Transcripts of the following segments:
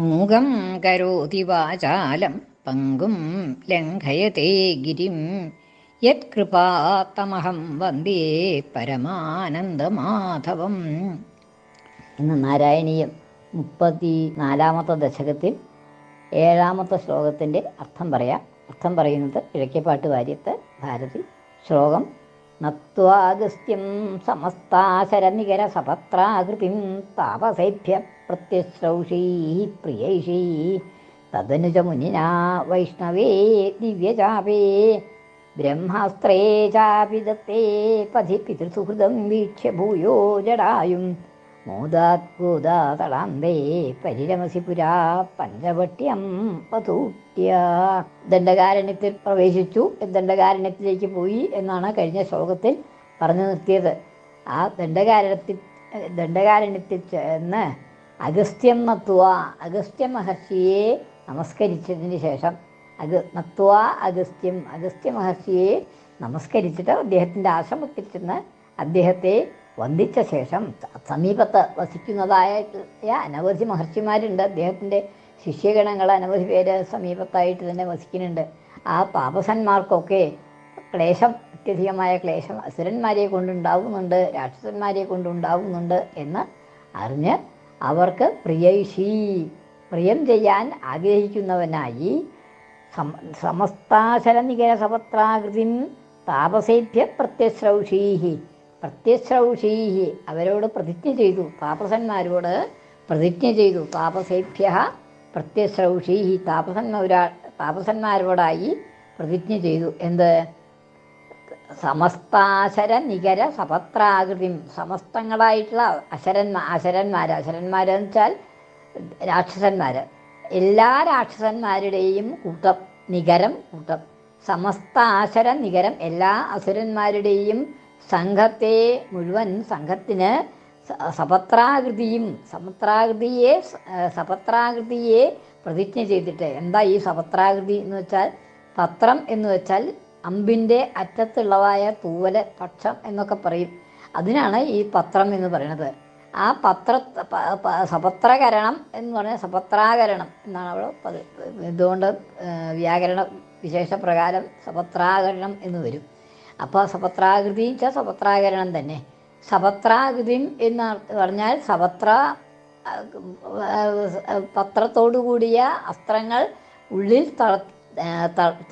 മൂകം കരോതി വാചാലം പങ്കും ലംഘയത്തെ ഗിരിം. യത്കൃപാത്തമഹം വന്ദേ പരമാനന്ദമാധവം. ഇന്ന് നാരായണീയം മുപ്പത്തി നാലാമത്തെ ദശകത്തിൽ ഏഴാമത്തെ ശ്ലോകത്തിന്റെ അർത്ഥം പറയാം. അർത്ഥം പറയുന്നത് കിഴക്കേപ്പാട്ട് വാര്യത്ത് ഭാരതി ശ്ലോകം. നത്വാഗസ്ത്യം സമസ്താശരനികര സപത്രാകൃതിം താപസേഭ്യ. പ്രത്യശ്രൗഷീ പ്രിയൈഷീ തദനുജ മുനിനാ വൈഷ്ണവേ ദിവ്യചാപേ ബ്രഹ്മാസ്ത്രേ ചാപി ദത്തേ പഥി പിതൃസുഹൃദം വീക്ഷ്യ ഭൂയോ ജടായും മോദാത്കൂദാതളാന്തേ പരിരമസി പുരാ പഞ്ചവട്ട്യം പതൂട്ട്യ ദണ്ഡകാരണ്യത്തിൽ പ്രവേശിച്ചു. ദണ്ഡകാരണ്യത്തിലേക്ക് പോയി എന്നാണ് കഴിഞ്ഞ ശ്ലോകത്തിൽ പറഞ്ഞു നിർത്തിയത്. ആ ദണ്ഡകാരണത്തിൽ ദണ്ഡകാരണ്യത്തിൽ ചെന്ന് അഗസ്ത്യം നത്വ അഗസ്ത്യ മഹർഷിയെ നമസ്കരിച്ചതിന് ശേഷം അഗ നത്വ അഗസ്ത്യം അഗസ്ത്യ മഹർഷിയെ നമസ്കരിച്ചിട്ട് അദ്ദേഹത്തിന്റെ ആശ്രമത്തിൽ ചെന്ന് അദ്ദേഹത്തെ വന്ദിച്ച ശേഷം സമീപത്ത് വസിക്കുന്നതായ അനവധി മഹർഷിമാരുണ്ട്. അദ്ദേഹത്തിന്റെ ശിഷ്യഗണങ്ങൾ അനവധി പേര് സമീപത്തായിട്ട് തന്നെ വസിക്കുന്നുണ്ട്. ആ പാപസന്മാർക്കൊക്കെ ക്ലേശം അത്യധികമായ ക്ലേശം അസുരന്മാരെ കൊണ്ടുണ്ടാവുന്നുണ്ട് രാക്ഷസന്മാരെ കൊണ്ടുണ്ടാവുന്നുണ്ട് എന്ന് അറിഞ്ഞ് അവർക്ക് പ്രിയൈഷി. പ്രിയം ചെയ്യാൻ ആഗ്രഹിക്കുന്നവനായി സമസ്താശരനികര സമത്രാകൃതി താപസേഭ്യ പ്രത്യശ്രൗഷീഹി. പ്രത്യശ്രൗഷീഹി. അവരോട് പ്രതിജ്ഞ ചെയ്തു. താപസന്മാരോട് പ്രതിജ്ഞ ചെയ്തു. താപസേഭ്യ പ്രത്യശ്രൗഷീഹി. താപസന്മാരാ താപസന്മാരോടായി പ്രതിജ്ഞ ചെയ്തു. എന്ത്? സമസ്താശര നികര സപത്രാകൃതിം സമസ്തങ്ങളായിട്ടുള്ള അശരന്മാ അശരന്മാർ അശരന്മാരെന്ന് വെച്ചാൽ രാക്ഷസന്മാർ എല്ലാ രാക്ഷസന്മാരുടെയും കൂട്ടം നികരം കൂട്ടം. സമസ്ത ആശര നികരം എല്ലാ അസുരന്മാരുടെയും സംഘത്തെ മുഴുവൻ സംഘത്തിന് സപത്രാകൃതിയും സമത്രാകൃതിയെ സപത്രാകൃതിയെ പ്രതിജ്ഞ ചെയ്തിട്ട് എന്താ ഈ സപത്രാകൃതി എന്ന് വെച്ചാൽ പത്രം എന്ന് വെച്ചാൽ അമ്പിന്റെ അറ്റത്തുള്ളതായ തൂവൽ പക്ഷം എന്നൊക്കെ പറയും. അതിനാണ് ഈ പത്രം എന്ന് പറയുന്നത്. ആ പത്ര സപത്രകരണം എന്ന് പറഞ്ഞാൽ സപത്രാകരണം എന്നാണ് അവിടെ ഇതുകൊണ്ട് വ്യാകരണ വിശേഷപ്രകാരം സപത്രാകരണം എന്ന് വരും. അപ്പോൾ സപത്രാകൃതി വെച്ചാൽ സപത്രാകരണം തന്നെ. സപത്രാകൃതിയും എന്ന് പറഞ്ഞാൽ സപത്ര പത്രത്തോടു കൂടിയ അസ്ത്രങ്ങൾ ഉള്ളിൽ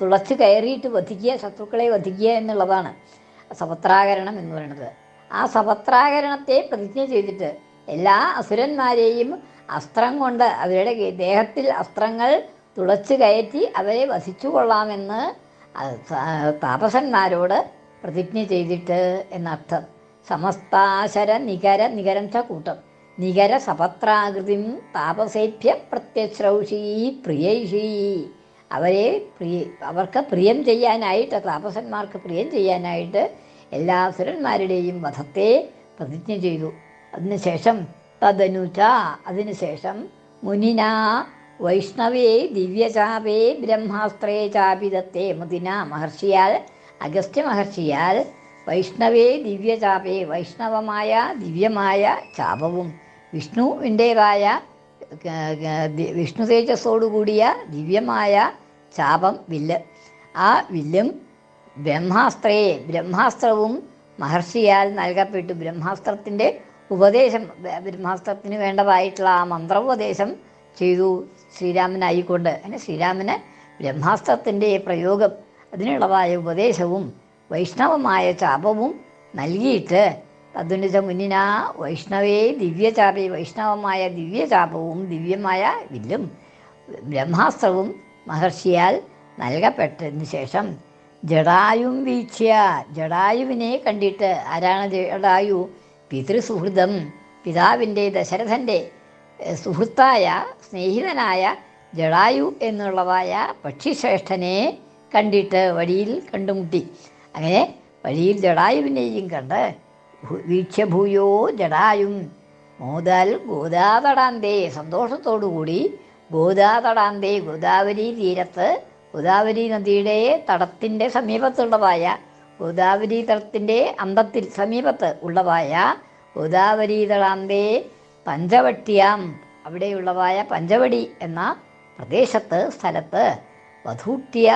തുളച്ച് കയറിയിട്ട് വധിക്കുക ശത്രുക്കളെ വധിക്കുക എന്നുള്ളതാണ് സപത്രാകരണം എന്ന് പറയുന്നത്. ആ സപത്രാകരണത്തെ പ്രതിജ്ഞ ചെയ്തിട്ട് എല്ലാ അസുരന്മാരെയും അസ്ത്രം കൊണ്ട് അവരുടെ ദേഹത്തിൽ അസ്ത്രങ്ങൾ തുളച്ച് കയറ്റി അവരെ വസിച്ചു കൊള്ളാമെന്ന് താപസന്മാരോട് പ്രതിജ്ഞ ചെയ്തിട്ട് എന്നർത്ഥം. സമസ്താശര നികര നികരം കൂട്ടം. നികര സപത്രാകൃതിം താപസേഭ്യ പ്രത്യശ്രൗഷീ പ്രിയൈഷീ. അവരെ പ്രിയ അവർക്ക് പ്രിയം ചെയ്യാനായിട്ട് താപസന്മാർക്ക് പ്രിയം ചെയ്യാനായിട്ട് എല്ലാ അസുരന്മാരുടെയും വധത്തെ പ്രതിജ്ഞ ചെയ്തു. അതിനുശേഷം തദനുച അതിനുശേഷം മുനിന വൈഷ്ണവേ ദിവ്യചാപേ ബ്രഹ്മാസ്ത്രേ ചാപിതത്തെ മുദിന മഹർഷിയാൽ അഗസ്ത്യ മഹർഷിയാൽ വൈഷ്ണവേ ദിവ്യചാപേ വൈഷ്ണവമായ ദിവ്യമായ ചാപവും വിഷ്ണുവിന്റേതായ വിഷ്ണു തേജസ്സോടുകൂടിയ ദിവ്യമായ ചാപം വില്ല്. ആ വില്ലും ബ്രഹ്മാസ്ത്രയെ ബ്രഹ്മാസ്ത്രവും മഹർഷിയാൽ നൽകപ്പെട്ടു. ബ്രഹ്മാസ്ത്രത്തിന്റെ ഉപദേശം ബ്രഹ്മാസ്ത്രത്തിന് വേണ്ടതായിട്ടുള്ള ആ മന്ത്രോപദേശം ചെയ്തു ശ്രീരാമനായിക്കൊണ്ട്. അങ്ങനെ ശ്രീരാമന് ബ്രഹ്മാസ്ത്രത്തിന്റെ പ്രയോഗം അതിനുള്ളതായ ഉപദേശവും വൈഷ്ണവമായ ചാപവും നൽകിയിട്ട് തദ്വനിച്ച മുന്നിന വൈഷ്ണവേ ദിവ്യചാപി വൈഷ്ണവമായ ദിവ്യചാപവും ദിവ്യമായ വില്ലും ബ്രഹ്മാസ്ത്രവും മഹർഷിയാൽ നൽകപ്പെട്ടതിന് ശേഷം ജടായും വീക്ഷ്യ ജടായുവിനെ കണ്ടിട്ട് ആരാണ് ജടായു പിതൃസുഹൃതം പിതാവിന്റെ ദശരഥന്റെ സുഹൃത്തായ സ്നേഹിതനായ ജടായു എന്നുള്ളതായ പക്ഷിശ്രേഷ്ഠനെ കണ്ടിട്ട് വഴിയിൽ കണ്ടുമുട്ടി. അങ്ങനെ വഴിയിൽ ജടായുവിനെയും കണ്ട് വീക്ഷ്യഭൂയോ ജടായും. മോദാൽ ഗോദാതടാന്തേ സന്തോഷത്തോടുകൂടി ഗോദാതടാന്തേ ഗോദാവരി തീരത്ത് ഗോദാവരി നദിയുടെ തടത്തിന്റെ സമീപത്തുള്ളതായ ഗോദാവരി തടത്തിന്റെ അന്തത്തിൽ സമീപത്ത് ഉള്ളതായ ഗോദാവരി തടാന്തേ പഞ്ചവട്ടിയാം. അവിടെയുള്ളതായ പഞ്ചവടി എന്ന പ്രദേശത്ത് സ്ഥലത്ത് വധൂട്ടിയ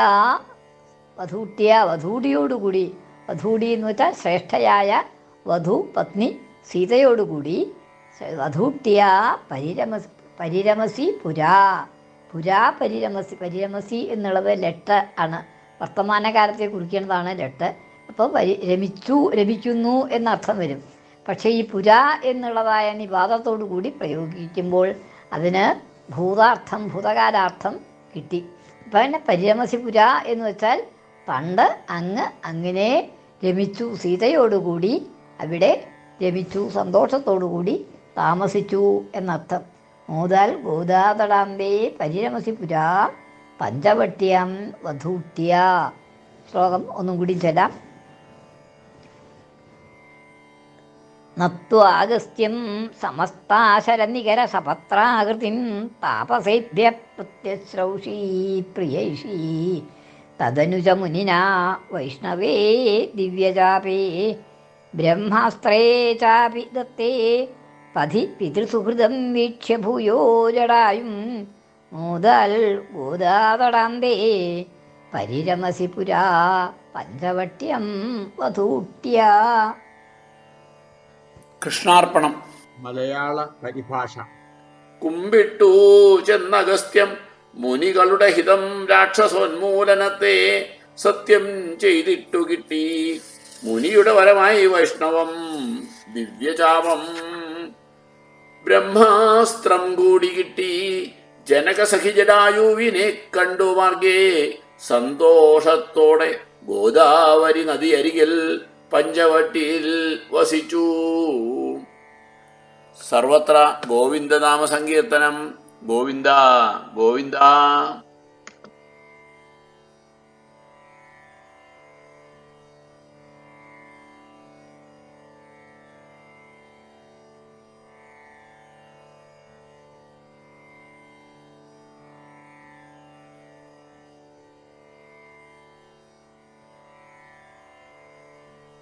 വധൂട്ടിയ വധൂടിയോടുകൂടി വധൂടി എന്ന് വെച്ചാൽ ശ്രേഷ്ഠയായ വധു പത്നി സീതയോടുകൂടി വധൂട്ടിയ പരിരമസ് പരിരമസി പുരാ. പുരാ പരിരമസി പരിരമസി എന്നുള്ളത് ലെട്ട് ആണ്. വർത്തമാനകാലത്തെ കുറിക്കേണ്ടതാണ് ലെട്ട്. അപ്പോൾ പരി രമിച്ചു രമിക്കുന്നു എന്നർത്ഥം വരും. പക്ഷേ ഈ പുരാ എന്നുള്ളതായ നിവാദത്തോടു കൂടി പ്രയോഗിക്കുമ്പോൾ അതിന് ഭൂതാർത്ഥം ഭൂതകാലാർത്ഥം കിട്ടി. അപ്പം തന്നെ പരിരമസി പുര എന്ന് വെച്ചാൽ പണ്ട് അങ്ങ് അങ്ങനെ രമിച്ചു സീതയോടുകൂടി അവിടെ രമിച്ചു സന്തോഷത്തോടുകൂടി താമസിച്ചു എന്നർത്ഥം. മൂതാൽ ഗോദാതടാന്തേ പരിരമസി പുരാ പഞ്ചവട്ട്യം വധൂട്ട്യ ശ്ലോകം ഒന്നും കൂടി ചെല്ലാം. നത്വാഗസ്ത്യം സമസ്താശരനികര സപത്രാകൃതിം താപസേഭ്യ പ്രത്യശ്രൗഷീ പ്രിയൈഷീ. തദനുജ മുനിനാ വൈഷ്ണവേ ദിവ്യജാപേ. ബ്രഹ്മാസ്ത്രേ ചാപി ദത്തേ. പഥി പിതൃസുഹൃതം വീക്ഷ്യ ഭൂയോ ജടായും മൂതൽ ഗോദാതടാന്തേ. പരിരമസി പുരാ പഞ്ചവട്യം വധൂട്ട്യ. കൃഷ്ണാർപ്പണം. മലയാള പരിഭാഷ. കുമ്പിട്ടു ചെന്നഗസ്ത്യം മുനികളുടെ ഹിതം രാക്ഷസോന്മൂലനത്തെ സത്യം ചെയ്തിട്ടു കിട്ടി. മുനിയുടെ വരമായി വൈഷ്ണവം ദിവ്യചാപം. ബ്രഹ്മാസ്ത്രം കൂടി കിട്ടി ജനകസഖിജടായുവിനെ കണ്ടു മാർഗേ. സന്തോഷത്തോടെ ഗോദാവരി നദിയരികിൽ പഞ്ചവട്ടിയിൽ വസിച്ചു. സർവത്ര ഗോവിന്ദനാമ സങ്കീർത്തനം ഗോവിന്ദ ഗോവിന്ദ.